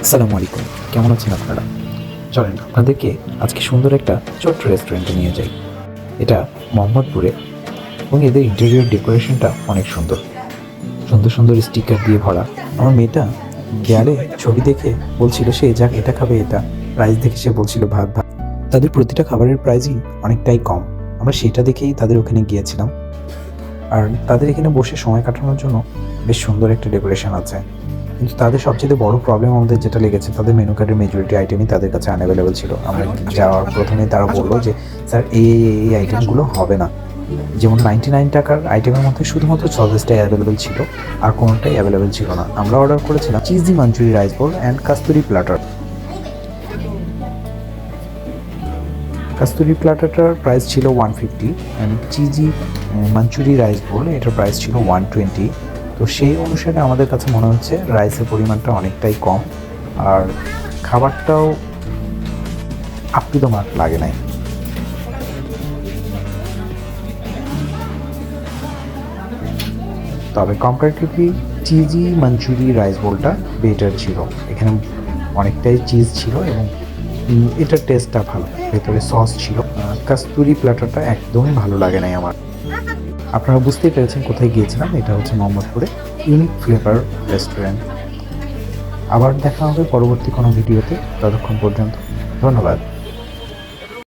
আসসালামু আলাইকুম। কেমন আছেন আপনারা? চলেন, আপনাদেরকে আজকে সুন্দর একটা ছোট্ট রেস্টুরেন্টে নিয়ে যাই। এটা মোহাম্মদপুরে এবং এদের ইন্টেরিয়র ডেকোরেশনটা অনেক সুন্দর। সুন্দর সুন্দর স্টিকার দিয়ে ভরা। আমার মেয়েটা গেলে ছবি দেখে বলছিল, সে যাক এটা খাবে, এটা। প্রাইস দেখে সে বলছিল, ভাত ভাত। তাদের প্রতিটা খাবারের প্রাইসই অনেকটাই কম। আমরা সেটা দেখেই তাদের ওখানে গিয়েছিলাম। আর তাদের এখানে বসে সময় কাটানোর জন্য বেশ সুন্দর একটা ডেকোরেশন আছে। কিন্তু তাদের সবচেয়ে বড় প্রবলেম আমাদের যেটা লেগেছে, তাদের মেনু কার্ডের মেজরিটি আইটেমই তাদের কাছে আনঅ্যাভেলেবল ছিল। আমরা যাওয়ার প্রথমে তারা বলল যে, স্যার, এই এই আইটেমগুলো হবে না। যেমন নাইনটি নাইন টাকার আইটেমের মধ্যে শুধুমাত্র সসেসটাই অ্যাভেলেবেল ছিল, আর কোনোটাই অ্যাভেলেবেল ছিল না। আমরা অর্ডার করেছিলাম cheesy manchurian rice bowl and Kasturi platter Kasturi প্লাটারটার price ছিল one fifty and cheesy manchurian rice bowl এটার প্রাইস ছিল ওয়ান টোয়েন্টি তো সেই অনুসারে আমাদের কাছে মনে হচ্ছে রাইসের পরিমাণটা অনেকটাই কম। আর খাবারটাও আপ টু দ্য মার্ক লাগে নাই। তবে কম্পারেটিভলি চিজি মাঞ্চুরি রাইস বোলটা বেটার ছিল। এখানে অনেকটাই চিজ ছিল এবং এটার টেস্টটা ভালো। ভেতরে সস ছিল। কাস্তুরি প্ল্যাটারটা একদমই ভালো লাগে নাই আমার। আপনারা বুঝতেই পেরেছেন কোথায় গিয়েছিলাম, এটা হচ্ছে মোহাম্মদপুরে, ইউনিক ফ্লেভার রেস্টুরেন্ট। আবার দেখা হবে পরবর্তী কোনো ভিডিওতে, ততক্ষণ পর্যন্ত, ধন্যবাদ।